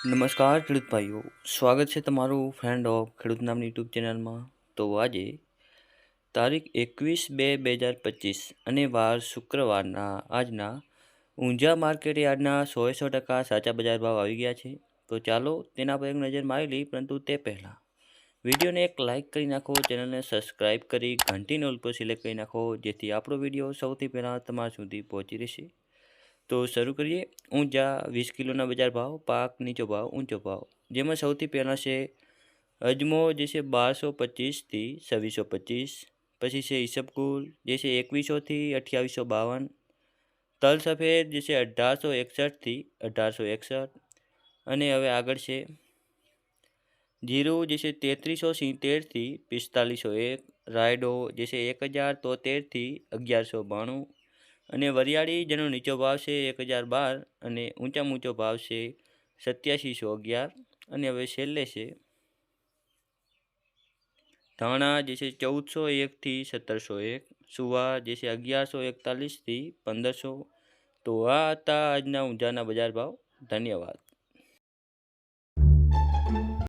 નમસ્કાર, ખેડૂત ભાઈઓ. સ્વાગત છે તમારું ફ્રેન્ડ ઓફ ખેડૂત નામની યુટ્યુબ ચેનલમાં તો આજે તારીખ એકવીસ બે બે હજાર પચીસ અને વાર શુક્રવારના આજના ઊંઝા માર્કેટ યાર્ડના સોએ સો ટકા સાચા બજાર ભાવ આવી ગયા છે. તો ચાલો તેના પર એક નજર મારી લઈ પરંતુ તે પહેલાં વિડીયોને એક લાઇક કરી નાખો ચેનલને સબસ્ક્રાઈબ કરી ઘંટીને ઉપર સિલેક્ટ કરી નાખો, જેથી આપણો વીડિયો સૌથી પહેલાં તમારા સુધી પહોંચી રહેશે. તો શરૂ કરીએ. ઊંચા વીસ કિલોના બજાર ભાવ, પાક નીચો ભાવ, ઊંચો ભાવ. જેમાં સૌથી પહેલાં છે અજમો, જે છે બારસો પચીસથી છવ્વીસો પચીસ. પછી છે ઈસબકુલ જે છે એકવીસોથી અઠ્યાવીસો બાવન. તલ સફેદ, જે છે અઢારસો એકસઠથી અઢારસો એકસઠ. અને હવે આગળ છે જીરું, જે છે તેત્રીસો સિત્તેરથી પિસ્તાલીસો એક. રાયડો, જે છે એક હજાર તોતેરથી અગિયારસો બાણું. અને વરિયાળી જેનો નીચો ભાવ છે એક હજાર બાર અને ઊંચામાં ઊંચો ભાવ છે સત્યાસીસો અગિયાર. અને હવે છેલ્લે છે. ધાણા જે છે ચૌદસો એકથી સત્તરસો એક, સુવા જે છે અગિયારસો એકતાલીસથી પંદરસો. તો આ હતા આજના ઊંઝાના બજાર ભાવ. ધન્યવાદ.